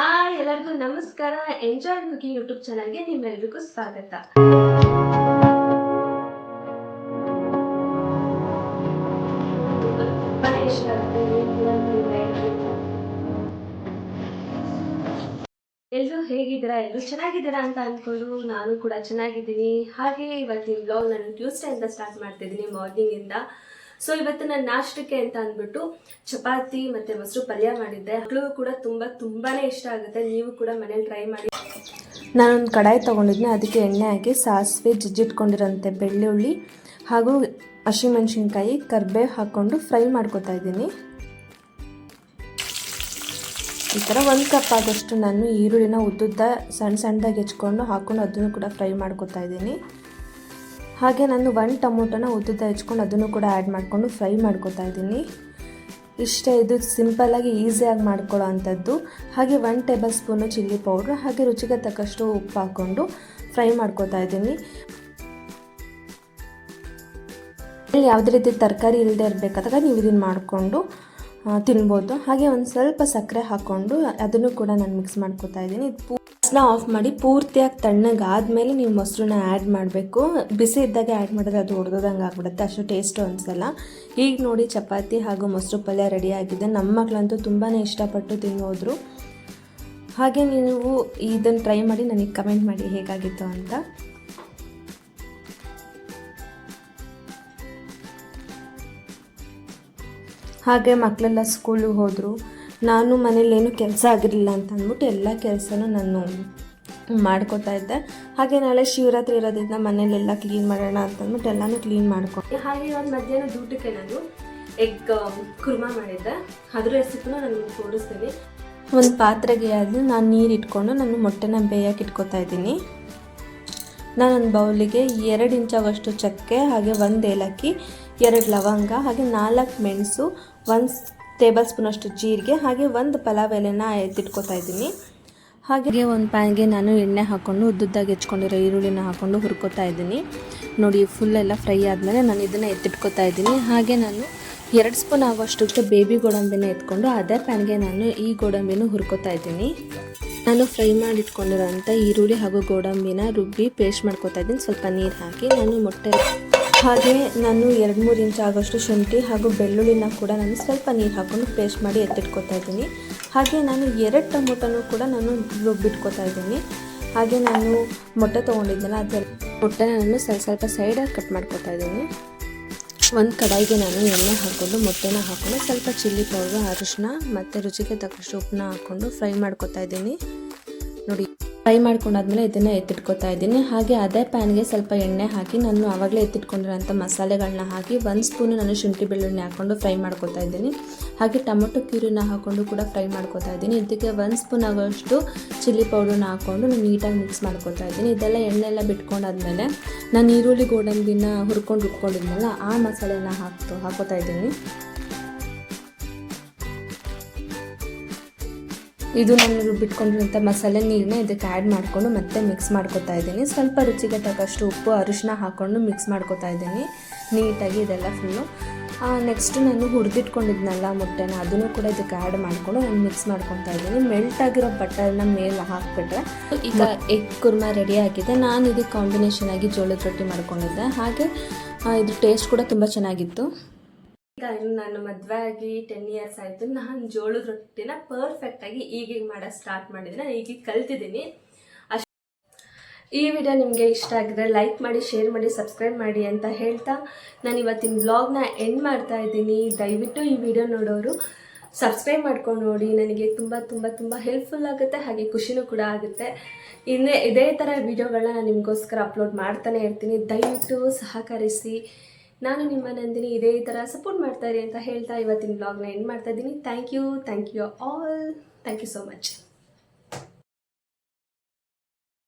Hi ಎಲ್ಲರಿಗೂ ನಮಸ್ಕಾರ. Enjoy cooking YouTube ಚಾನಲ್ಗೆ ನಿಮ್ಮೆಲ್ಲರಿಗೂ ಸ್ವಾಗತ. ಎಲ್ಲರೂ ಹೇಗಿದ್ದೀರಾ? ಎಲ್ಲರೂ ಚೆನ್ನಾಗಿದ್ದೀರಾ ಅಂತ ಅಂದ್ಕೊಂಡು ನಾನು ಕೂಡ ಚೆನ್ನಾಗಿದ್ದೀನಿ. ಹಾಗೆ ಇವತ್ತಿನ ಬ್ಲಾಗ್ ನಾನು ಟ್ಯೂಸ್ಡೇ ಅಂತ ಸ್ಟಾರ್ಟ್ ಮಾಡ್ತಿದ್ದೀನಿ ಮಾರ್ನಿಂಗಿಂದ ಸೊ ಇವತ್ತು ನಾನು ನಾಷ್ಟಕ್ಕೆ ಅಂತ ಅಂದ್ಬಿಟ್ಟು ಚಪಾತಿ ಮತ್ತು ಮೊಸರು ಪಲ್ಯ ಮಾಡಿದ್ದೆ. ಮಕ್ಕಳಿಗೂ ಕೂಡ ತುಂಬ ತುಂಬಾನೇ ಇಷ್ಟ ಆಗುತ್ತೆ. ನೀವು ಕೂಡ ಮನೇಲಿ ಟ್ರೈ ಮಾಡಿ. ನಾನೊಂದು ಕಡಾಯಿ ತೊಗೊಂಡಿದ್ದೆ ಅದಕ್ಕೆ ಎಣ್ಣೆ ಹಾಕಿ ಸಾಸಿವೆ ಜಜ್ಜಿಟ್ಕೊಂಡಿರೋಂಥ ಬೆಳ್ಳುಳ್ಳಿ ಹಾಗೂ ಹಸಿಮೆಣಸಿನ್ಕಾಯಿ ಕರ್ಬೇವು ಹಾಕ್ಕೊಂಡು ಫ್ರೈ ಮಾಡ್ಕೊತಾ ಇದ್ದೀನಿ. ಈ ಥರ ಒಂದು ಕಪ್ ಆದಷ್ಟು ನಾನು ಈರುಳ್ಳಿನ ಉದ್ದುದ್ದ ಸಣ್ಣ ಸಣ್ಣದಾಗಿ ಹೆಚ್ಕೊಂಡು ಹಾಕ್ಕೊಂಡು ಅದನ್ನು ಕೂಡ ಫ್ರೈ ಮಾಡ್ಕೊತಾ ಇದ್ದೀನಿ. ಹಾಗೆ ನಾನು ಒಂದು ಟೊಮೊಟೊನ ಉದ್ದುದ್ದ ಹೆಚ್ಕೊಂಡು ಅದನ್ನು ಕೂಡ ಆ್ಯಡ್ ಮಾಡಿಕೊಂಡು ಫ್ರೈ ಮಾಡ್ಕೊತಾ ಇದ್ದೀನಿ. ಇಷ್ಟೇ ಇದು ಸಿಂಪಲ್ಲಾಗಿ ಈಸಿಯಾಗಿ ಮಾಡ್ಕೊಳ್ಳೋ ಅಂಥದ್ದು. ಹಾಗೆ one tablespoon chilli powder ಹಾಗೆ ರುಚಿಗೆ ತಕ್ಕಷ್ಟು ಉಪ್ಪು ಹಾಕ್ಕೊಂಡು ಫ್ರೈ ಮಾಡ್ಕೋತಾ ಇದ್ದೀನಿ. ಯಾವುದೇ ರೀತಿ ತರಕಾರಿ ಇಲ್ಲದೆ ಇರಬೇಕಾದಾಗ ನೀವು ಇದನ್ನು ಮಾಡಿಕೊಂಡು ತಿನ್ಬೋದು. ಹಾಗೆ ಒಂದು ಸ್ವಲ್ಪ ಸಕ್ಕರೆ ಹಾಕ್ಕೊಂಡು ಅದನ್ನು ಕೂಡ ನಾನು ಮಿಕ್ಸ್ ಮಾಡ್ಕೊತಾ ಇದ್ದೀನಿ. ಪೂಸ್ನ ಆಫ್ ಮಾಡಿ ಪೂರ್ತಿಯಾಗಿ ತಣ್ಣಗೆ ಆದಮೇಲೆ ನೀವು ಮೊಸರನ್ನ ಆ್ಯಡ್ ಮಾಡಬೇಕು. ಬಿಸಿ ಇದ್ದಾಗ ಆ್ಯಡ್ ಮಾಡಿದ್ರೆ ಅದು ಹೊಡೆದಂಗೆ ಆಗ್ಬಿಡುತ್ತೆ. ಅಷ್ಟು ಟೇಸ್ಟು ಅನಿಸಲ್ಲ. ಈಗ ನೋಡಿ ಚಪಾತಿ ಹಾಗೂ ಮೊಸರು ಪಲ್ಯ ರೆಡಿ ಆಗಿದೆ. ನಮ್ಮ ಮಕ್ಕಳಂತೂ ತುಂಬಾ ಇಷ್ಟಪಟ್ಟು ತಿನ್ನೋದ್ರು. ಹಾಗೆ ನೀವು ಇದನ್ನು ಟ್ರೈ ಮಾಡಿ ನನಗೆ ಕಮೆಂಟ್ ಮಾಡಿ ಹೇಗಾಗಿತ್ತು ಅಂತ. ಹಾಗೆ ಮಕ್ಕಳೆಲ್ಲ ಸ್ಕೂಲಿಗೆ ಹೋದರು. ನಾನು ಮನೇಲಿ ಏನು ಕೆಲಸ ಆಗಿರಲಿಲ್ಲ ಅಂತ ಅಂದ್ಬಿಟ್ಟು ಎಲ್ಲ ಕೆಲಸನೂ ನಾನು ಮಾಡ್ಕೊತಾ ಇದ್ದೆ. ಹಾಗೆ ನಾಳೆ ಶಿವರಾತ್ರಿ ಇರೋದ್ರಿಂದ ಮನೇಲೆಲ್ಲ ಕ್ಲೀನ್ ಮಾಡೋಣ ಅಂತ ಅಂದ್ಬಿಟ್ಟು ಎಲ್ಲನೂ ಕ್ಲೀನ್ ಮಾಡ್ಕೊಂಡು ಹಾಗೆ ಇವತ್ತು ಮಧ್ಯಾಹ್ನ ಊಟಕ್ಕೆ ನಾನು ಎಗ್ ಕುರ್ಮಾ ಮಾಡಿದ್ದೆ. ಅದ್ರ ರೆಸಿಪಿನೂ ನಾನು ನಿಮ್ಗೆ ತೋರಿಸ್ತೀನಿ. ಒಂದು ಪಾತ್ರೆಗೆ ಅದು ನಾನು ನೀರು ಇಟ್ಕೊಂಡು ನಾನು ಮೊಟ್ಟೆನ ಬೇಯಕ್ಕೆ ಇಟ್ಕೊತಾ ಇದ್ದೀನಿ. ನಾನೊಂದು ಬೌಲಿಗೆ ಎರಡು ಇಂಚಾಗಷ್ಟು ಚಕ್ಕೆ ಹಾಗೆ ಒಂದು ಏಲಕ್ಕಿ ಎರಡು ಲವಂಗ ಹಾಗೆ ನಾಲ್ಕು ಮೆಣಸು ಒಂದು ಟೇಬಲ್ ಸ್ಪೂನಷ್ಟು ಜೀರಿಗೆ, ಹಾಗೆ ಒಂದು ಪಲಾವ್ ಎಲೆನ ಎತ್ತಿಟ್ಕೋತಾ ಇದ್ದೀನಿ. ಹಾಗೆ ಒಂದು ಪ್ಯಾನ್ಗೆ ನಾನು ಎಣ್ಣೆ ಹಾಕ್ಕೊಂಡು ಉದ್ದುದ್ದಾಗಿ ಹೆಚ್ಕೊಂಡಿರೋ ಈರುಳ್ಳಿನ ಹಾಕ್ಕೊಂಡು ಹುರ್ಕೋತಾ ಇದ್ದೀನಿ. ನೋಡಿ ಫುಲ್ಲೆಲ್ಲ ಫ್ರೈ ಆದಮೇಲೆ ನಾನು ಇದನ್ನು ಎತ್ತಿಟ್ಕೋತಾ ಇದ್ದೀನಿ. ಹಾಗೆ ನಾನು ಎರಡು ಸ್ಪೂನ್ ಆಗೋಷ್ಟು ಬೇಬಿ ಗೋಡಂಬಿನ ಎತ್ಕೊಂಡು ಅದೇ ಪ್ಯಾನ್ಗೆ ನಾನು ಈ ಗೋಡಂಬಿನೂ ಹುರ್ಕೋತಾ ಇದ್ದೀನಿ. ನಾನು ಫ್ರೈ ಮಾಡಿ ಇಟ್ಕೊಂಡಿರೋಂಥ ಈರುಳ್ಳಿ ಹಾಗೂ ಗೋಡಂಬಿನ ರುಬ್ಬಿ ಪೇಸ್ಟ್ ಮಾಡ್ಕೋತಾ ಇದ್ದೀನಿ. ಸ್ವಲ್ಪ ನೀರು ಹಾಕಿ, ನಾನು ಮೊಟ್ಟೆ ಹಾಗೆ ನಾನು ಎರಡು ಮೂರು ಇಂಚ್ ಆಗೋಷ್ಟು ಶುಂಠಿ ಹಾಗೂ ಬೆಳ್ಳುಳ್ಳಿನ ಕೂಡ ನಾನು ಸ್ವಲ್ಪ ನೀರು ಹಾಕ್ಕೊಂಡು ಪೇಸ್ಟ್ ಮಾಡಿ ಎತ್ತಿಟ್ಕೊತಾ ಇದ್ದೀನಿ. ಹಾಗೆ ನಾನು ಎರಡು ಟೊಮೊಟೊನೂ ಕೂಡ ನಾನು ರುಬ್ಬಿಟ್ಕೊತಾ ಇದ್ದೀನಿ. ಹಾಗೆ ನಾನು ಮೊಟ್ಟೆ ತೊಗೊಂಡಿದ್ದೆಲ್ಲ ಅದೆಲ್ಲ ಮೊಟ್ಟೆನ ನಾನು ಸ್ವಲ್ಪ ಸ್ವಲ್ಪ ಸೈಡಾಗಿ ಕಟ್ ಮಾಡ್ಕೊತಾ ಇದ್ದೀನಿ. ಒಂದು ಕಡಾಯಿಗೆ ನಾನು ಎಣ್ಣೆ ಹಾಕ್ಕೊಂಡು ಮೊಟ್ಟೆನ ಹಾಕ್ಕೊಂಡು ಸ್ವಲ್ಪ ಚಿಲ್ಲಿ ಪೌಡ್ರ್ ಅರಿಶಿನ ಮತ್ತು ರುಚಿಗೆ ತಕ್ಕಷ್ಟು ಉಪ್ಪನ್ನ ಹಾಕ್ಕೊಂಡು ಫ್ರೈ ಮಾಡ್ಕೊತಾ ಇದ್ದೀನಿ. ಫ್ರೈ ಮಾಡ್ಕೊಂಡಾದ್ಮೇಲೆ ಇದನ್ನು ಎತ್ತಿಟ್ಕೊತಾ ಇದ್ದೀನಿ. ಹಾಗೆ ಅದೇ ಪ್ಯಾನ್ಗೆ ಸ್ವಲ್ಪ ಎಣ್ಣೆ ಹಾಕಿ ನಾನು ಆವಾಗಲೇ ಎತ್ತಿಟ್ಕೊಂಡಿರೋಂಥ ಮಸಾಲೆಗಳನ್ನ ಹಾಕಿ ಒಂದು ಸ್ಪೂನು ನಾನು ಶುಂಠಿ ಬೆಳ್ಳುಳ್ಳಿ ಹಾಕ್ಕೊಂಡು ಫ್ರೈ ಮಾಡ್ಕೊತಾ ಇದ್ದೀನಿ. ಹಾಗೆ ಟೊಮೊಟೊ ಕ್ಯೂರಿನ ಹಾಕ್ಕೊಂಡು ಕೂಡ ಫ್ರೈ ಮಾಡ್ಕೊತಾ ಇದ್ದೀನಿ. ಇದಕ್ಕೆ ಒಂದು ಸ್ಪೂನ್ ಆಗೋಷ್ಟು ಚಿಲ್ಲಿ ಪೌಡರ್ನ ಹಾಕ್ಕೊಂಡು ನಾನು ನೀಟಾಗಿ ಮಿಕ್ಸ್ ಮಾಡ್ಕೊತಾ ಇದ್ದೀನಿ. ಇದೆಲ್ಲ ಎಣ್ಣೆ ಎಲ್ಲ ಬಿಟ್ಕೊಂಡಾದ್ಮೇಲೆ ನಾನು ಈರುಳ್ಳಿ ಗೋಡಂಬಿನ ಹುರ್ಕೊಂಡು ರುಬ್ಕೊಂಡಿದ್ನಲ್ಲ, ಆ ಮಸಾಲೆನ ಹಾಕ್ತು ಹಾಕೋತಾ ಇದ್ದೀನಿ. ಇದು ನಾನು ರುಬ್ಬಿಟ್ಕೊಂಡಿರುವಂಥ ಮಸಾಲೆ ನೀರನ್ನ ಇದಕ್ಕೆ ಆ್ಯಡ್ ಮಾಡಿಕೊಂಡು ಮತ್ತೆ ಮಿಕ್ಸ್ ಮಾಡ್ಕೊತಾ ಇದ್ದೀನಿ. ಸ್ವಲ್ಪ ರುಚಿಗೆ ತಕ್ಕಷ್ಟು ಉಪ್ಪು ಅರಿಶಿನ ಹಾಕ್ಕೊಂಡು ಮಿಕ್ಸ್ ಮಾಡ್ಕೊತಾ ಇದ್ದೀನಿ. ನೀಟಾಗಿ ಇದೆಲ್ಲ ಫುಲ್ಲು ನೆಕ್ಸ್ಟ್ ನಾನು ಹುರಿದಿಟ್ಕೊಂಡಿದ್ನಲ್ಲ ಮೊಟ್ಟೆನ ಅದನ್ನು ಕೂಡ ಇದಕ್ಕೆ ಆ್ಯಡ್ ಮಾಡಿಕೊಂಡು ನಾನು ಮಿಕ್ಸ್ ಮಾಡ್ಕೊತಾ ಇದ್ದೀನಿ. ಮೆಲ್ಟ್ ಆಗಿರೋ ಬಟರ್ನ ಮೇಲೆ ಹಾಕಿಬಿಟ್ರೆ ಈಗ ಎಗ್ ಕುರ್ಮಾ ರೆಡಿ ಆಗಿದೆ. ನಾನು ಇದಕ್ಕೆ ಕಾಂಬಿನೇಷನ್ ಆಗಿ ಜೋಳದ ರೊಟ್ಟಿ ಮಾಡ್ಕೊಂಡಿದ್ದೆ. ಹಾಗೆ ಇದು ಟೇಸ್ಟ್ ಕೂಡ ತುಂಬ ಚೆನ್ನಾಗಿತ್ತು. ನಾನು ಮದುವೆ ಆಗಿ ಟೆನ್ ಇಯರ್ಸ್ ಆಯಿತು. ನಾನು ಜೋಳದ ರೊಟ್ಟಿನ ಪರ್ಫೆಕ್ಟಾಗಿ ಈಗೀಗ ಮಾಡೋಕ್ಕೆ ಸ್ಟಾರ್ಟ್ ಮಾಡಿದ್ರೆ ಈಗೀಗ ಕಲ್ತಿದ್ದೀನಿ. ಈ ವಿಡಿಯೋ ನಿಮಗೆ ಇಷ್ಟ ಆಗಿದ್ರೆ ಲೈಕ್ ಮಾಡಿ ಶೇರ್ ಮಾಡಿ ಸಬ್ಸ್ಕ್ರೈಬ್ ಮಾಡಿ ಅಂತ ಹೇಳ್ತಾ ನಾನು ಇವತ್ತಿನ ಬ್ಲಾಗ್ನ ಎಂಡ್ ಮಾಡ್ತಾ ಇದ್ದೀನಿ. ದಯವಿಟ್ಟು ಈ ವಿಡಿಯೋ ನೋಡೋರು ಸಬ್ಸ್ಕ್ರೈಬ್ ಮಾಡ್ಕೊಂಡು ನೋಡಿ. ನನಗೆ ತುಂಬ ತುಂಬ ತುಂಬ ಹೆಲ್ಪ್ಫುಲ್ ಆಗುತ್ತೆ, ಹಾಗೆ ಖುಷಿನೂ ಕೂಡ ಆಗುತ್ತೆ. ಇನ್ನೇ ಇದೇ ಥರ ವಿಡಿಯೋಗಳನ್ನ ನಾನು ನಿಮಗೋಸ್ಕರ ಅಪ್ಲೋಡ್ ಮಾಡ್ತಾನೆ ಇರ್ತೀನಿ. ದಯವಿಟ್ಟು ಸಹಕರಿಸಿ. ನಾನು ನಿಮ್ಮ ನಂದಿನಿ ಇದೇ ಥರ ಸಪೋರ್ಟ್ ಮಾಡ್ತಾ ಅಂತ ಹೇಳ್ತಾ ಇವತ್ತಿನ ಬ್ಲಾಗ್ನ ಎಂಡ್ ಮಾಡ್ತಾ ಇದ್ದೀನಿ. Thank you thank you all thank you so much